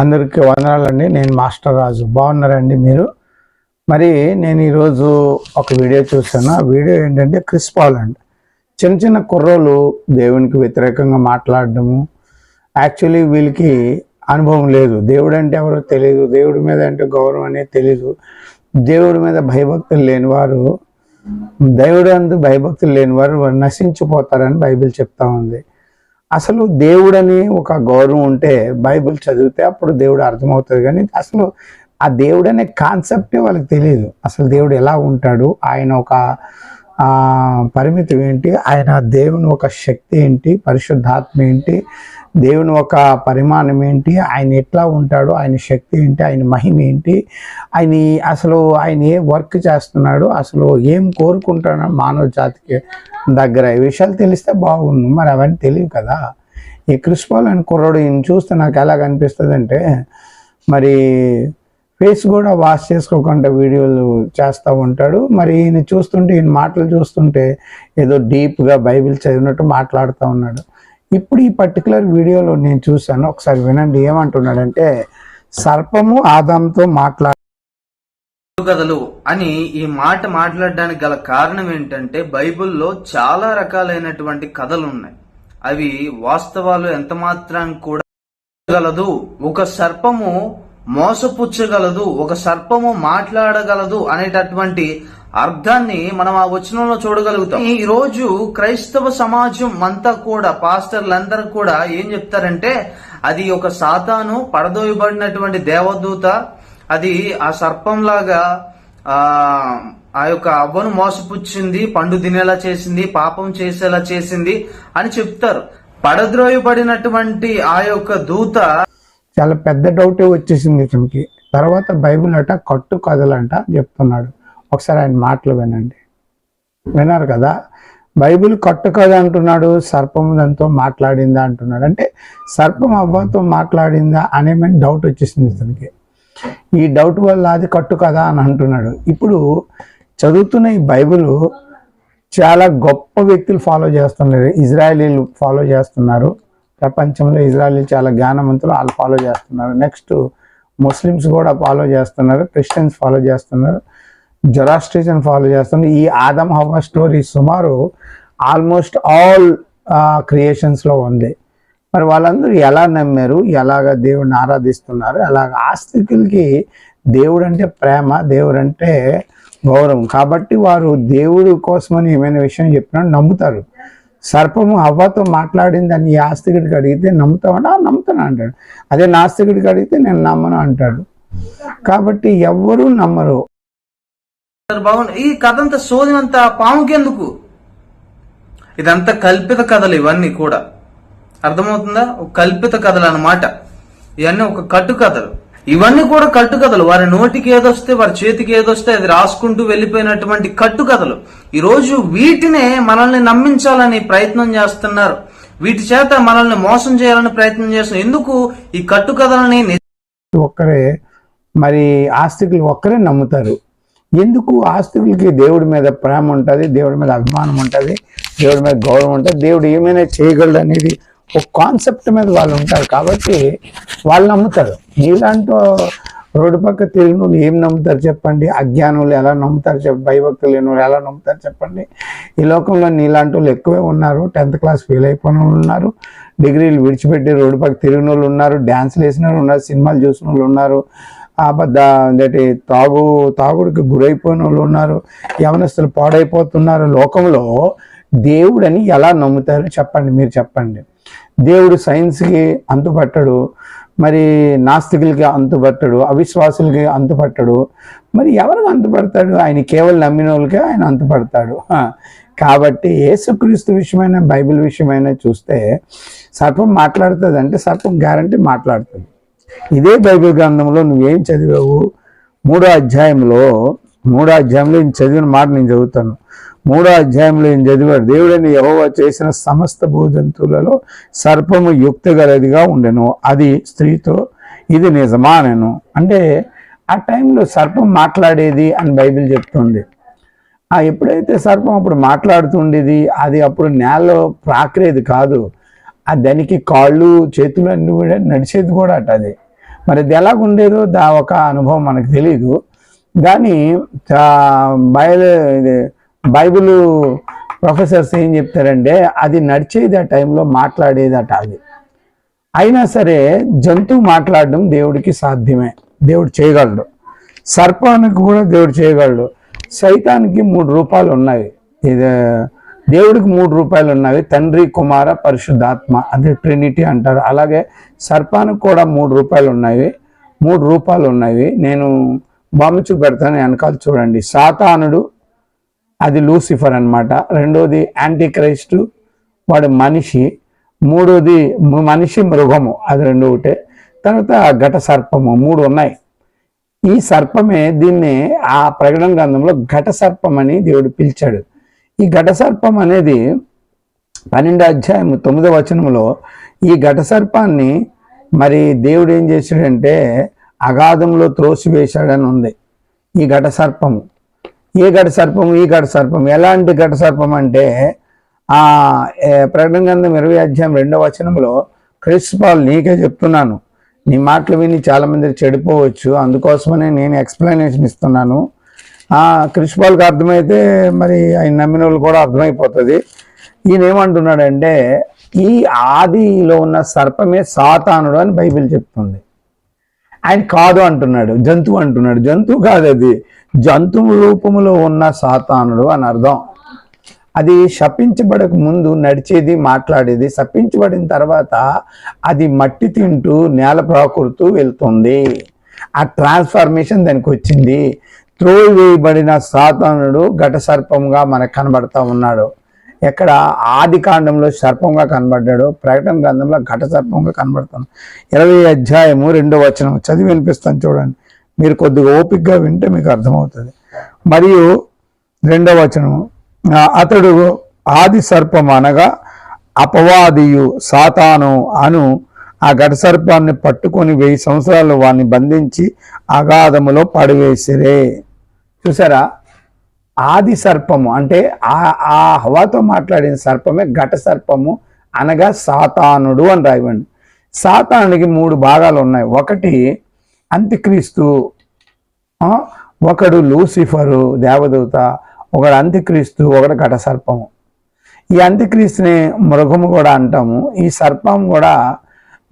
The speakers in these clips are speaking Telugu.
అందరికీ వందనాలండి. నేను మాస్టర్ రాజు. బాగున్నారండి మీరు? మరి నేను ఈరోజు ఒక వీడియో చూసాను ఆ వీడియో ఏంటంటే క్రిస్ పాల్ అండి చిన్న చిన్న కుర్రోలు దేవునికి వ్యతిరేకంగా మాట్లాడడము. యాక్చువల్లీ వీళ్ళకి అనుభవం లేదు. దేవుడు అంటే ఎవరో తెలియదు దేవుడి మీద అంటే గౌరవం అనేది తెలియదు దేవుడి మీద భయభక్తులు లేని వారు దేవుడు అందు భయభక్తులు లేనివారు వారు నశించిపోతారని బైబిల్ చెప్తా ఉంది. అసలు దేవుడని ఒక గౌరవం ఉంటే బైబిల్ చదివితే అప్పుడు దేవుడు అర్థమవుతుంది కానీ అసలు ఆ దేవుడు అనే కాన్సెప్టే వాళ్ళకి తెలియదు అసలు దేవుడు ఎలా ఉంటాడు? ఆయన ఒక పరిమితి ఏంటి? ఆయన దేవుని ఒక శక్తి ఏంటి? పరిశుద్ధాత్మ ఏంటి? దేవుని ఒక పరిమాణం ఏంటి? ఆయన ఎట్లా ఉంటాడు ఆయన శక్తి ఏంటి ఆయన మహిమ ఏంటి? ఆయన అసలు ఆయన ఏ వర్క్ చేస్తున్నాడు అసలు ఏం కోరుకుంటాడు మానవ జాతికి దగ్గర. ఈ విషయాలు తెలిస్తే బాగుండు. మరి అవన్నీ తెలియవు కదా. ఈ క్రిస్పాల్ అని కుర్రోడు ఈయన చూస్తే నాకు ఎలా కనిపిస్తుంది అంటే మరి ఫేస్ కూడా వాష్ చేసుకోకుండా వీడియోలు చేస్తూ ఉంటాడు. మరి ఈయన చూస్తుంటే ఈయన మాటలు చూస్తుంటే ఏదో డీప్గా బైబిల్ చదివినట్టు మాట్లాడుతూ ఉన్నాడు. ఇప్పుడు ఈ పర్టికులర్ వీడియోలో నేను చూశాను ఒకసారి వినండి ఏమంటున్నాడంటే సర్పము ఆదాంతో మాట్లా కథలు అని ఈ మాట మాట్లాడడానికి గల కారణం ఏంటంటే బైబిల్లో చాలా రకాలైనటువంటి కథలు ఉన్నాయి అవి వాస్తవాలు ఎంత మాత్రానికి కూడా గలదు ఒక సర్పము మోసపుచ్చగలదు ఒక సర్పము మాట్లాడగలదు అనేటటువంటి అర్థాన్ని మనం ఆ వచనంలో చూడగలుగుతాం. ఈ రోజు క్రైస్తవ సమాజం అంతా కూడా పాస్టర్లందరూ కూడా ఏం చెప్తారంటే అది ఒక సాతాను పడదోయబడినటువంటి దేవదూత అది ఆ సర్పంలాగా ఆ యొక్క అవ్వను మోసపుచ్చింది పండు తినేలా చేసింది పాపం చేసేలా చేసింది అని చెప్తారు. పడద్రోయబడినటువంటి ఆ యొక్క దూత చాలా పెద్ద డౌటే వచ్చేసింది ఇతనికి. తర్వాత బైబిల్ అట కట్టు కథలంట చెప్తున్నాడు. ఒకసారి ఆయన మాటలు వినండి. విన్నారు కదా? బైబిల్ కట్టు అంటున్నాడు సర్పం దాంతో మాట్లాడిందా అంటున్నాడు. అంటే సర్పం అవ్వతో మాట్లాడిందా అనేమని డౌట్ వచ్చేసింది ఇతనికి. ఈ డౌట్ వల్ల అది కట్టు కదా అని అంటున్నాడు. ఇప్పుడు చదువుతున్న ఈ బైబిల్ చాలా గొప్ప వ్యక్తులు ఫాలో చేస్తున్నారు. ఇజ్రాయలీలు ఫాలో చేస్తున్నారు. ప్రపంచంలో ఇజ్రాయలీ చాలా జ్ఞానవంతులు వాళ్ళు ఫాలో చేస్తున్నారు. నెక్స్ట్ ముస్లిమ్స్ కూడా ఫాలో చేస్తున్నారు. క్రిస్టియన్స్ ఫాలో చేస్తున్నారు. జొరాస్ట్రిజన్ ఫాలో చేస్తుంది. ఈ ఆదమ్ హవ్వ స్టోరీ సుమారు ఆల్మోస్ట్ ఆల్ క్రియేషన్స్లో ఉంది. మరి వాళ్ళందరూ ఎలా నమ్మారు? ఎలాగ దేవుడిని ఆరాధిస్తున్నారు? అలాగ ఆస్తికులకి దేవుడు అంటే ప్రేమ దేవుడు అంటే గౌరవం. కాబట్టి వారు దేవుడు కోసమని ఏమైనా విషయం చెప్పినా నమ్ముతారు. సర్పము అవ్వతో మాట్లాడిందని ఈ ఆస్తికుడికి అడిగితే నమ్ముతామంటే "ఆ, నమ్ముతాను అంటాడు. అదే నాస్తికుడికి అడిగితే నేను నమ్మను అంటాడు. కాబట్టి ఎవ్వరూ నమ్మరు. బాగుంది. ఈ కథ అంతా సోదినంత పాముకెందుకు? ఇదంతా కల్పిత కథలు ఇవన్నీ కూడా. అర్థమవుతుందా? ఒక కల్పిత కథలు అన్నమాట. ఇవన్నీ ఒక కట్టు కథలు. ఇవన్నీ కూడా కట్టు కథలు. వారి నోటికి ఏదొస్తే వారి చేతికి ఏదొస్తే అది రాసుకుంటూ వెళ్ళిపోయినటువంటి కట్టు కథలు. ఈ రోజు వీటినే మనల్ని నమ్మించాలని ప్రయత్నం చేస్తున్నారు. వీటి చేత మనల్ని మోసం చేయాలని ప్రయత్నం చేస్తున్నారు. ఎందుకు? ఈ కట్టు కథలని ఒక్కరే మరి ఆస్తికులు ఒక్కరే నమ్ముతారు. ఎందుకు ఆస్తికులకి దేవుడి మీద ప్రేమ ఉంటుంది దేవుడి మీద అభిమానం ఉంటుంది దేవుడి మీద గౌరవం ఉంటుంది? దేవుడు ఏమైనా చేయగలడు అనేది ఒక కాన్సెప్ట్ మీద వాళ్ళు ఉంటారు కాబట్టి వాళ్ళు నమ్ముతారు. నీలాంటి రోడ్డు పక్క తిరిగిన వాళ్ళు ఏం నమ్ముతారు చెప్పండి? అజ్ఞానులు ఎలా నమ్ముతారు చెప్ప భయభక్తులు లేని వాళ్ళు ఎలా నమ్ముతారు చెప్పండి? ఈ లోకంలో నీలాంటి వాళ్ళు ఎక్కువే ఉన్నారు. టెన్త్ క్లాస్ ఫెయిల్ అయిపోయిన వాళ్ళు ఉన్నారు. డిగ్రీలు విడిచిపెట్టి రోడ్డు పక్క తిరిగిన వాళ్ళు ఉన్నారు. డ్యాన్స్లు వేసిన వాళ్ళు ఉన్నారు. సినిమాలు చూసిన వాళ్ళు ఉన్నారు. అబద్ధ అంటే తాగు తాగుడికి గురైపోయిన వాళ్ళు ఉన్నారు యవనస్తులు పాడైపోతున్నారు. లోకంలో దేవుడని ఎలా నమ్ముతారో చెప్పండి మీరు చెప్పండి. దేవుడు సైన్స్కి అంతుపట్టడు మరి నాస్తికులకి అంతుపట్టడు అవిశ్వాసులకి అంతుపట్టడు. మరి ఎవరికి అంతుపడతాడు? ఆయన కేవలం నమ్మిన వాళ్ళకే ఆయన అంతుపడతాడు. కాబట్టి ఏసుక్రీస్తు విషయమైన బైబిల్ విషయమైన చూస్తే సర్పం మాట్లాడుతుంది అంటే సర్పం గ్యారంటీ మాట్లాడుతుంది. ఇదే బైబిల్ గ్రంథంలో నువ్వేం చదివావు? మూడో అధ్యాయంలో మూడో అధ్యాయంలో నేను చదివిన మాట నేను చదువుతాను. మూడో అధ్యాయంలో నేను చదివాడు దేవుడని యహోవా చేసిన సమస్త భూజంతువులలో సర్పము యుక్తగలదిగా ఉండెను. అది స్త్రీతో ఇది నిజమా నేను అంటే ఆ టైంలో సర్పం మాట్లాడేది అని బైబిల్ చెప్తుంది. ఆ ఎప్పుడైతే సర్పం అప్పుడు మాట్లాడుతుండేది అది అప్పుడు నేలలో ప్రాకరేది కాదు. ఆ దానికి కాళ్ళు చేతులు అన్ని కూడా నడిచేది కూడా అట అది. మరి ఇది ఎలాగుండేదో దా ఒక అనుభవం మనకు తెలియదు కానీ చా- ఇది బైబిల్ ప్రొఫెసర్స్ ఏం చెప్తారంటే అది నడిచేది ఆ టైంలో మాట్లాడేదట అది. అయినా సరే జంతువు మాట్లాడడం దేవుడికి సాధ్యమే. దేవుడు చేయగలడు. సర్పానికి కూడా దేవుడు చేయగలడు. సైతానికి మూడు రూపాలు ఉన్నాయి. ఇది దేవుడికి మూడు రూపాయలు ఉన్నవి తండ్రి కుమార పరిశుద్ధాత్మ అదే ట్రినిటీ అంటారు. అలాగే సర్పానికి కూడా మూడు రూపాయలు ఉన్నాయి మూడు రూపాలు ఉన్నాయి నేను బొమ్మ చూపెడతాను వెనకాల చూడండి. సాతానుడు అది లూసిఫర్ అనమాట రెండోది యాంటీ క్రైస్టు వాడు మనిషి. మూడోది మనిషి మృగము అది రెండు ఒకటే. తర్వాత ఘట సర్పము మూడు ఉన్నాయి. ఈ సర్పమే దీన్ని ఆ ప్రకటన గ్రంథంలో ఘట సర్పం అని దేవుడు పిలిచాడు. ఈ ఘట సర్పం అనేది పన్నెండో అధ్యాయం తొమ్మిదో వచనంలో ఈ ఘట సర్పాన్ని మరి దేవుడు ఏం చేశాడంటే అగాధంలో త్రోసివేశాడని ఉంది. ఈ ఘట సర్పము ఏ ఘట సర్పము ఈ ఘట సర్పం ఎలాంటి ఘట సర్పం అంటే ఆ ప్రకటన గ్రంథం ఇరవై అధ్యాయం రెండవ వచనంలో క్రిస్పాల్ నీకే చెప్తున్నాను. నీ మాటలు విని చాలామంది చెడిపోవచ్చు. అందుకోసమనే నేను ఎక్స్ప్లెనేషన్ ఇస్తున్నాను. ఆ అర్థమైతే మరి ఆయన నమ్మిన వాళ్ళు కూడా అర్థమైపోతుంది. ఈయన ఏమంటున్నాడంటే ఈ ఆదిలో ఉన్న సర్పమే సాతానుడు అని బైబిల్ చెప్తుంది. ఆయన కాదు అంటున్నాడు జంతువు అంటున్నాడు. జంతువు కాదు అది. జంతువు రూపంలో ఉన్న సాతానుడు అని అర్థం. అది శపించబడక ముందు నడిచేది మాట్లాడేది శపించబడిన తర్వాత అది మట్టి తింటూ నేల ప్రాకుడుతూ వెళ్తుంది. ఆ ట్రాన్స్ఫర్మేషన్ దానికి వచ్చింది. త్రోయి వేయబడిన సాతానుడు ఘట సర్పంగా మనకు కనబడతా ఉన్నాడు. ఎక్కడ ఆది కాండంలో సర్పంగా కనబడ్డాడు ప్రకటన గ్రంథంలో ఘట సర్పంగా కనబడతాను ఇరవై అధ్యాయము రెండో వచనం చదివి వినిపిస్తాను చూడండి. మీరు కొద్దిగా ఓపికగా వింటే మీకు అర్థమవుతుంది. మరియు రెండవ వచనము అతడు ఆది సర్పం అనగా అపవాదియు సాతాను అను ఆ ఘట సర్పాన్ని పట్టుకొని వెయ్యి సంవత్సరాలు వాడిని బంధించి అగాధములో పడివేసిరే. చూసారా? ఆది సర్పము అంటే ఆ ఆ హవాతో మాట్లాడిన సర్పమే ఘట సర్పము అనగా సాతానుడు అని రాయవండి సాతానుడికి మూడు భాగాలు ఉన్నాయి. ఒకటి అంత్యక్రీస్తు ఒకడు లూసిఫరు దేవదూత ఒకడు అంత్యక్రీస్తు ఒకడు ఘట సర్పము. ఈ అంత్యక్రీస్తుని మృగము కూడా అంటాము. ఈ సర్పం కూడా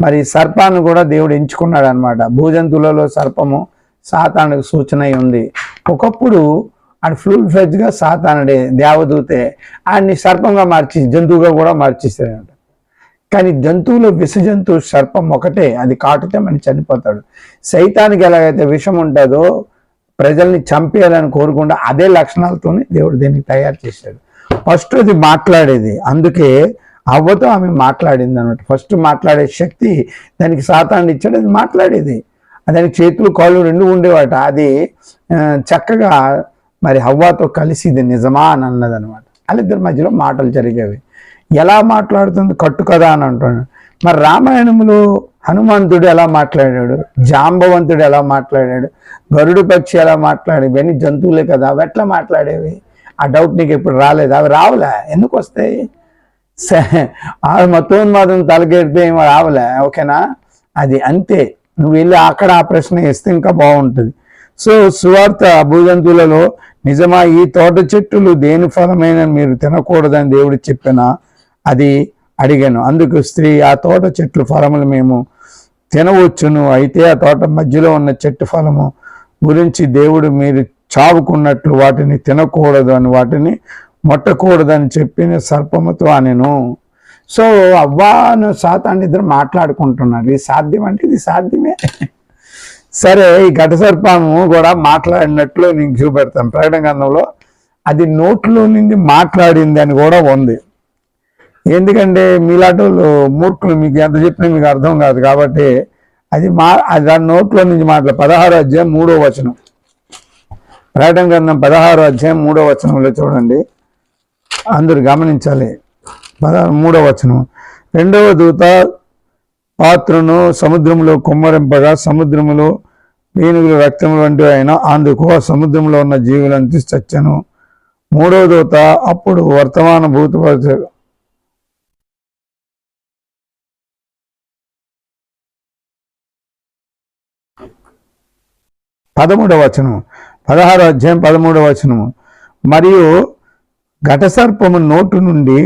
మరి సర్పాన్ని కూడా దేవుడు ఎంచుకున్నాడు అనమాట భూజంతువులలో సర్పము సాతానుడికి సూచన అయి ఉంది. ఒకప్పుడు ఆయన ఫుల్ ఫ్లెడ్జ్గా సాతానుడే దేవదూతే ఆయన్ని సర్పంగా మార్చి జంతువుగా కూడా మార్చేసాడంట కానీ జంతువులో విష జంతువు సర్పం ఒకటే అది కాటుతే మనం చనిపోతాడు. సైతానికి ఎలాగైతే విషం ఉంటుందో ప్రజల్ని చంపేయాలని కోరుకుండా అదే లక్షణాలతోనే దేవుడు దీనికి తయారు చేశాడు. ఫస్ట్ అది మాట్లాడేది అందుకే అవ్వతో ఆమె మాట్లాడింది అనమాట ఫస్ట్ మాట్లాడే శక్తి దానికి సాతాన్ని ఇచ్చాడు అది మాట్లాడేది. దానికి చేతులు కాళ్ళు రెండు ఉండేవాట. అది చక్కగా మరి హవ్వాతో కలిసి ఇది నిజమా అని అన్నది అనమాట వాళ్ళిద్దరి మధ్యలో మాటలు జరిగేవి. ఎలా మాట్లాడుతుంది? కట్టు కదా అని అంటున్నాడు మరి రామాయణంలో హనుమంతుడు ఎలా మాట్లాడాడు? జాంబవంతుడు ఎలా మాట్లాడాడు? గరుడు పక్షి ఎలా మాట్లాడేవి ఇవన్నీ జంతువులే కదా అవి ఎట్లా మాట్లాడేవి? ఆ డౌట్ నీకు ఎప్పుడు రాలేదు? అవి రావులే. ఎందుకు వస్తాయి? స- ఆ మతోన్మాదం తలకెడితే ఏమో రావులే. ఓకేనా? అది అంతే. నువ్వు వెళ్ళి అక్కడ ఆ ప్రశ్న వేస్తే ఇంకా బాగుంటుంది. సో సువార్త భూజంతువులలో నిజమా ఈ తోట చెట్టులు దేని ఫలమైన మీరు తినకూడదని దేవుడు చెప్పిన అది అడిగాను. అందుకు స్త్రీ ఆ తోట చెట్లు ఫలములు మేము తినవచ్చును. అయితే ఆ తోట మధ్యలో ఉన్న చెట్టు ఫలము గురించి దేవుడు మీరు చావుకున్నట్లు వాటిని తినకూడదు అని వాటిని ముట్టకూడదని చెప్పిన సర్పముతో అనెను సో అవ్వాను సాతాన్ని ఇద్దరు మాట్లాడుకుంటున్నారు. ఇది సాధ్యం అంటే ఇది సాధ్యమే. సరే ఈ ఘట సర్పము కూడా మాట్లాడినట్లు నేను చూపెడతాను ప్రకటన గ్రంథంలో అది నోట్లో నుండి మాట్లాడింది అని కూడా ఉంది. ఎందుకంటే మీలాంటి మూర్ఖులు మీకు ఎంత చెప్పినా మీకు అర్థం కాదు కాబట్టి అది మా దాని నోట్లో నుంచి మాట్లాడు. పదహారో అధ్యాయం మూడో వచనం. ప్రకటన గ్రంథం పదహారో అధ్యాయం మూడో వచనంలో చూడండి. అందరు గమనించాలి. పదహారు మూడవ వచనం. రెండవ దూత పాత్రను సముద్రంలో కుమ్మరింపగా సముద్రములో పీనుగులు రక్తం వంటివి అయినా అందుకు ఆ సముద్రంలో ఉన్న జీవులంతి చచ్చను మూడవ దూత అప్పుడు వర్తమాన భూత పదమూడవ వచనము. పదహారో అధ్యాయం పదమూడవ వచనము. మరియు ఘటసర్పము నోటు నుండి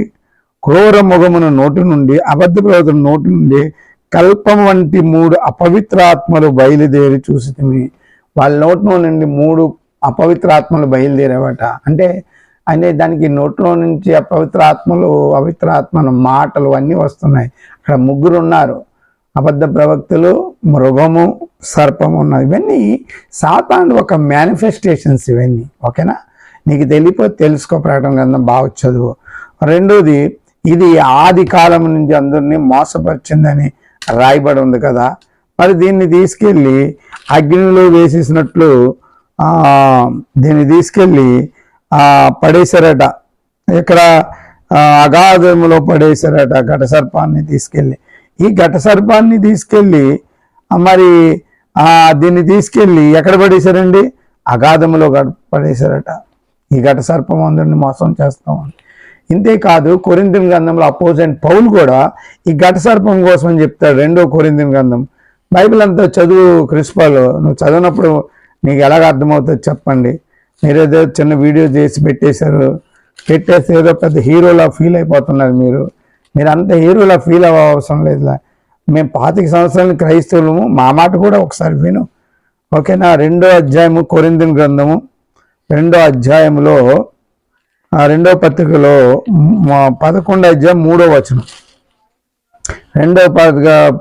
క్రూర ముఖమున నోటి నుండి అబద్ధ ప్రవర్తన నోటి నుండి కల్పం వంటి మూడు అపవిత్రాత్మలు బయలుదేరి చూసి వాళ్ళ నోట్లో నుండి మూడు అపవిత్రాత్మలు బయలుదేరేవట. అంటే అనే దానికి నోట్లో నుంచి అపవిత్రాత్మలు ఆత్మలు మాటలు అన్నీ వస్తున్నాయి. అక్కడ ముగ్గురు ఉన్నారు అబద్ధ ప్రవక్తలు మృగము సర్పము ఉన్నది. ఇవన్నీ సాతాను ఒక మేనిఫెస్టేషన్స్ ఇవన్నీ. ఓకేనా? నీకు తెలియపోతే తెలుసుకో ప్రకటన గ్రంథం బాగా చదువు. రెండోది ఇది ఆది కాలం నుంచి అందరినీ మోసపరిచిందని రాయబడి ఉంది కదా. మరి దీన్ని తీసుకెళ్ళి అగ్నిలో వేసేసినట్లు దీన్ని తీసుకెళ్ళి పడేశారట. ఇక్కడ అగాధములో పడేశారట ఘట సర్పాన్ని తీసుకెళ్ళి. ఈ ఘట సర్పాన్ని తీసుకెళ్ళి మరి దీన్ని తీసుకెళ్ళి ఎక్కడ పడేశారండి? అగాధములో గడ- పడేశారట. ఈ ఘట సర్పం అందరిని మోసం చేస్తామని. ఇంతేకాదు కొరింథిన్ గ్రంథంలో అపోజిట్ పౌలు కూడా ఈ ఘట సర్పం కోసం అని చెప్తాడు రెండో కొరింథిన్ గ్రంథం. బైబిల్ అంతా చదువు క్రిస్పాలు. నువ్వు చదివినప్పుడు నీకు ఎలాగ అర్థమవుతుందో చెప్పండి. మీరేదో చిన్న వీడియో చేసి పెట్టేశారు. పెట్టేస్తే ఏదో పెద్ద హీరోలా ఫీల్ అయిపోతున్నారు మీరు. మీరు అంత హీరోలా ఫీల్ అవ్వ అవసరం లేదు మేము పాతిక సంవత్సరాలు క్రైస్తవులము. మా మాట కూడా ఒకసారి విను. ఓకేనా? రెండో అధ్యాయము కొరింథిన్ గ్రంథము. రెండో అధ్యాయంలో ఆ రెండో పత్రికలో మ- పదకొండో అధ్యాయం మూడో వచనం. రెండో పత్రిక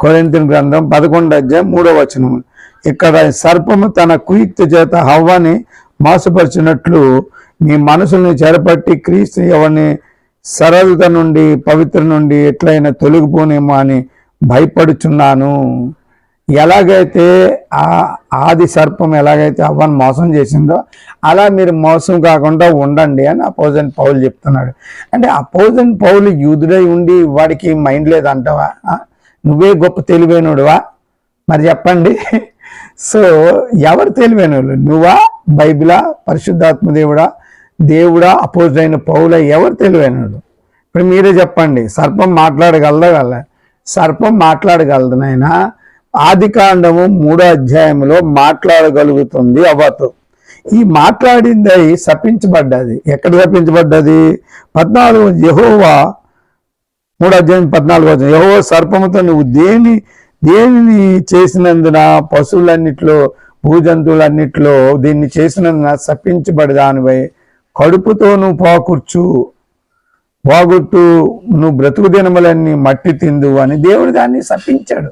కొరింతిన్ గ్రంథం పదకొండు అధ్యాయం మూడో వచనం. ఇక్కడ సర్పము తన కుయుక్తి చేత హవ్వని మోసపరిచినట్లు మీ మనసుని చేరపట్టి క్రీస్తు ఎవరిని సరళత నుండి పవిత్ర నుండి ఎట్లయినా తొలగిపోనేమో అని భయపడుచున్నాను. ఎలాగైతే ఆ ఆది సర్పం ఎలాగైతే అవ్వని మోసం చేసిందో అలా మీరు మోసం కాకుండా ఉండండి అని అపోజన్ పౌలు చెప్తున్నాడు. అంటే అపోజన్ పౌలు యూదుడై ఉండి వాడికి మైండ్ లేదంటావా? నువ్వే గొప్ప తెలివైనడువా? మరి చెప్పండి. సో ఎవరు తెలివైన నువ్వా? బైబిలా? పరిశుద్ధాత్మ దేవుడా? దేవుడా? అపోజ్ అయిన పౌల? ఎవరు తెలివైనడు ఇప్పుడు మీరే చెప్పండి. సర్పం మాట్లాడగలదా గల సర్పం మాట్లాడగలదు నాయనా. ఆదికాండము మూడో అధ్యాయంలో మాట్లాడగలుగుతుంది అవతు ఈ మాట్లాడింది సపించబడ్డది శపించబడ్డది. ఎక్కడ శపించబడ్డది? పద్నాలుగు యహోవా మూడు అధ్యాయం పద్నాలుగు వచ్చిన యహో సర్పముతో నువ్వు దేని దేనిని చేసినందున పశువులన్నిట్లో భూజంతువులన్నిట్లో దీన్ని చేసినందున శపించబడదానివై కడుపుతో నువ్వు పోకూర్చు. పోగొట్టు నువ్వు బ్రతుకు దినములన్నీ మట్టి తిందు అని దేవుడు దాన్ని శపించాడు.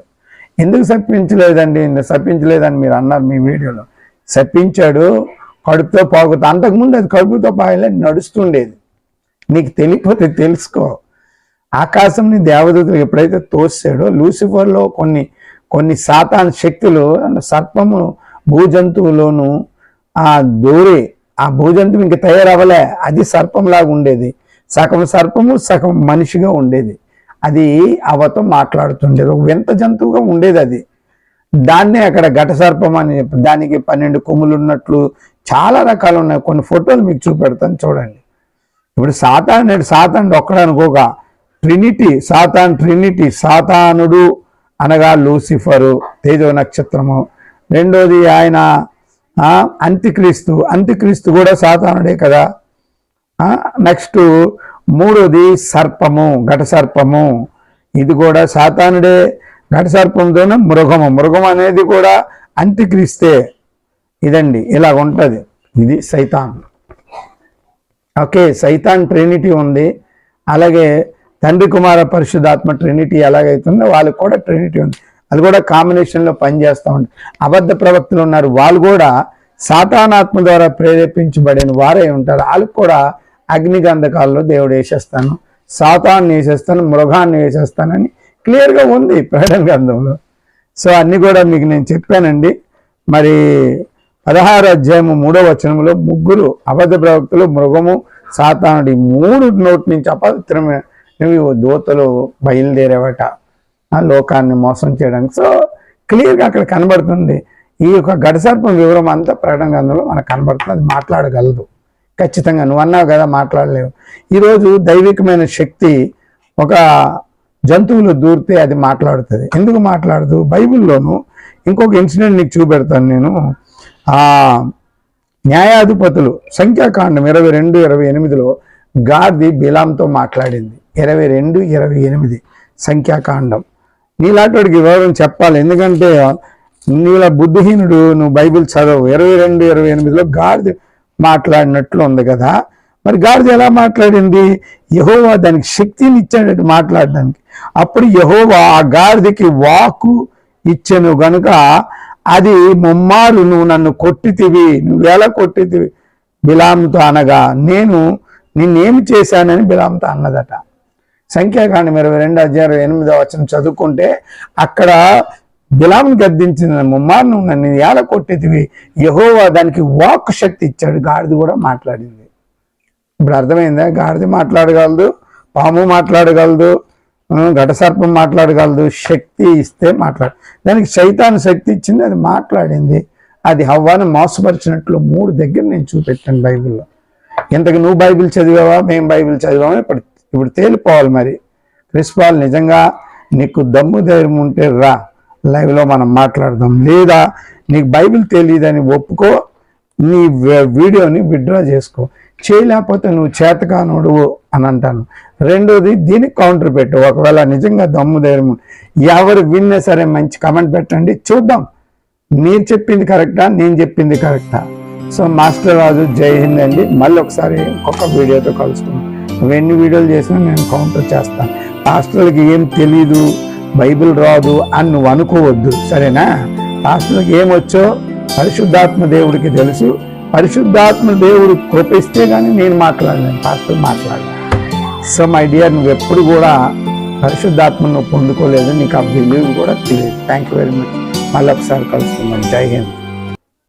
ఎందుకు శపించలేదండి శపించలేదని మీరు అన్నారు మీ వీడియోలో. శపించాడు కడుపుతో పోగొట్టు అంతకుముందు అది కడుపుతో పాగలే నడుస్తుండేది. నీకు తెలియకపోతే తెలుసుకో. ఆకాశంని దేవదూతలు ఎప్పుడైతే తోసాడో లూసిఫర్లో కొన్ని కొన్ని సాతాన్ శక్తులు సర్పము భూజంతువులోను ఆ దూరి ఆ భూజంతువు ఇంక తయారవ్వలే. అది సర్పంలాగా ఉండేది. సగం సర్పము సగం మనిషిగా ఉండేది. అది అవతో మాట్లాడుతుండేది. ఒక వింత జంతువుగా ఉండేది అది. దాన్నే అక్కడ ఘట సర్పం అని దానికి పన్నెండు కొమ్ములు ఉన్నట్లు చాలా రకాలు ఉన్నాయి. కొన్ని ఫోటోలు మీకు చూపెడతాను చూడండి. ఇప్పుడు సాతానుడు సాతానుడు ఒక్కడు అనుకోక ట్రినిటీ సాతాన్ ట్రినిటీ సాతానుడు అనగా లూసిఫరు తేజో నక్షత్రము. రెండోది ఆయన అంత్యక్రీస్తు అంత్యక్రీస్తు కూడా సాతానుడే కదా. నెక్స్ట్ మూడోది సర్పము ఘట సర్పము. ఇది కూడా సాతానుడే ఘట సర్పంతోనే మృగము. మృగం అనేది కూడా అంత్యక్రిస్తే. ఇదండి ఇలా ఉంటుంది. ఇది సైతాన్. ఓకే సైతాన్ ట్రినిటీ ఉంది. అలాగే తండ్రి కుమార పరిశుద్ధాత్మ ట్రినిటీ ఎలాగైతుందో వాళ్ళకి కూడా ట్రినిటీ ఉంది. అది కూడా కాంబినేషన్లో పనిచేస్తూ ఉంది. అబద్ధ ప్రవక్తలు ఉన్నారు. వాళ్ళు కూడా సాతానాత్మ ద్వారా ప్రేరేపించబడిన వారే ఉంటారు. వాళ్ళకి కూడా అగ్నిగంధకాల్లో దేవుడు వేసేస్తాను సాతాన్ని వేసేస్తాను మృగాన్ని వేసేస్తానని క్లియర్గా ఉంది ప్రకటన గ్రంథంలో. సో అన్ని కూడా మీకు నేను చెప్పానండి. మరి పదహారు అధ్యాయము మూడో వచనంలో ముగ్గురు అబద్ధ ప్రవక్తలు మృగము సాతానుడి మూడు నోటి నుంచి అపవిత్రమైన దూతలు బయలుదేరేవట. ఆ లోకాన్ని మోసం చేయడానికి. సో క్లియర్గా అక్కడ కనబడుతుంది. ఈ యొక్క గడసర్పం వివరం అంతా ప్రకటన గ్రంథంలో మనకు కనబడుతుంది. అది మాట్లాడగలదు. ఖచ్చితంగా నువ్వు అన్నావు కదా మాట్లాడలేవు. ఈరోజు దైవికమైన శక్తి ఒక జంతువులు దూరితే అది మాట్లాడుతుంది. ఎందుకు మాట్లాడదు? బైబిల్లోను ఇంకొక ఇన్సిడెంట్ నీకు చూపెడతాను నేను. ఆ న్యాయాధిపతులు సంఖ్యాకాండం ఇరవై రెండు ఇరవై ఎనిమిదిలో గార్ది బిలాంతో మాట్లాడింది. ఇరవై రెండు ఇరవై ఎనిమిది సంఖ్యాకాండం. నీలాంటి వివరం చెప్పాలి. ఎందుకంటే నీలా బుద్ధిహీనుడు నువ్వు బైబిల్ చదవు ఇరవై రెండు ఇరవై ఎనిమిదిలో గాడిద మాట్లాడినట్లు ఉంది కదా. మరి గాడిద ఎలా మాట్లాడింది? యహోవా దానికి శక్తిని ఇచ్చాడు మాట్లాడడానికి. అప్పుడు యహోవా ఆ గాడిదకి వాకు ఇచ్చాను గనుక అది ముమ్మారు నువ్వు నన్ను కొట్టితివి నువ్వెలా ఎలా కొట్టితివి? బిలాంతో అనగా నేను నిన్నేమి చేశానని బిలాంతో అన్నదట. సంఖ్యాకాండం ఇరవై రెండు అధ్యాయం ఎనిమిదో వచ్చిన చదువుకుంటే అక్కడ బిలాంని గద్దించిన ముమ్మార్ను నన్ను ఎలా కొట్టేదివి. యహోవా దానికి వాక్ శక్తి ఇచ్చాడు. గాడిద కూడా మాట్లాడింది. ఇప్పుడు అర్థమైందా? గాడిద మాట్లాడగలదు పాము మాట్లాడగలదు ఘటసర్పం మాట్లాడగలదు. శక్తి ఇస్తే మాట్లాడు. దానికి శైతాను శక్తి ఇచ్చింది అది మాట్లాడింది. అది హవ్వాను మోసపరిచినట్లు మూడు దగ్గర నేను చూపెట్టాను బైబిల్లో. ఇంతకు నువ్వు బైబిల్ చదివావా? మేము బైబిల్ చదివామా? ఇప్పుడు ఇప్పుడు తేలిపోవాలి మరి. క్రిస్పాల్ నిజంగా నీకు దమ్ము ధైర్యం ఉంటే రా. లైవ్లో మనం మాట్లాడదాం. లేదా నీకు బైబిల్ తెలియదని ఒప్పుకో నీ వీడియోని విత్డ్రా చేసుకో. చేయలేకపోతే నువ్వు చేతకానుడు అని అంటాను. రెండోది దీనికి కౌంటర్ పెట్టు. ఒకవేళ నిజంగా దమ్ము ధైర్యం ఎవరు విన్నా సరే మంచి కమెంట్ పెట్టండి. చూద్దాం. మీరు చెప్పింది కరెక్టా? నేను చెప్పింది కరెక్టా? సో మాస్టర్ రాజు జై హింద్ అండి. మళ్ళీ ఒకసారి ఇంకొక వీడియోతో కలుసుకుందాం. నువ్వు ఎన్ని వీడియోలు చేసినా నేను కౌంటర్ చేస్తాను. మాస్టర్లకి ఏం తెలీదు. బైబిల్ రాదు అని నువ్వు అనుకోవద్దు సరేనా? పాస్టర్లకి ఏమొచ్చో పరిశుద్ధాత్మ దేవుడికి తెలుసు. పరిశుద్ధాత్మ దేవుడు కృపిస్తే కానీ నేను మాట్లాడలేను పాస్టర్ మాట్లాడలేను. సో మై డియర్ నువ్వు ఎప్పుడు కూడా పరిశుద్ధాత్మను పొందుకోలేదు నీకు ఆ బిలీవ్ కూడా తెలియదు. థ్యాంక్ యూ వెరీ మచ్ మళ్ళీ ఒకసారి కలుసుకుందాం. జై హింద్.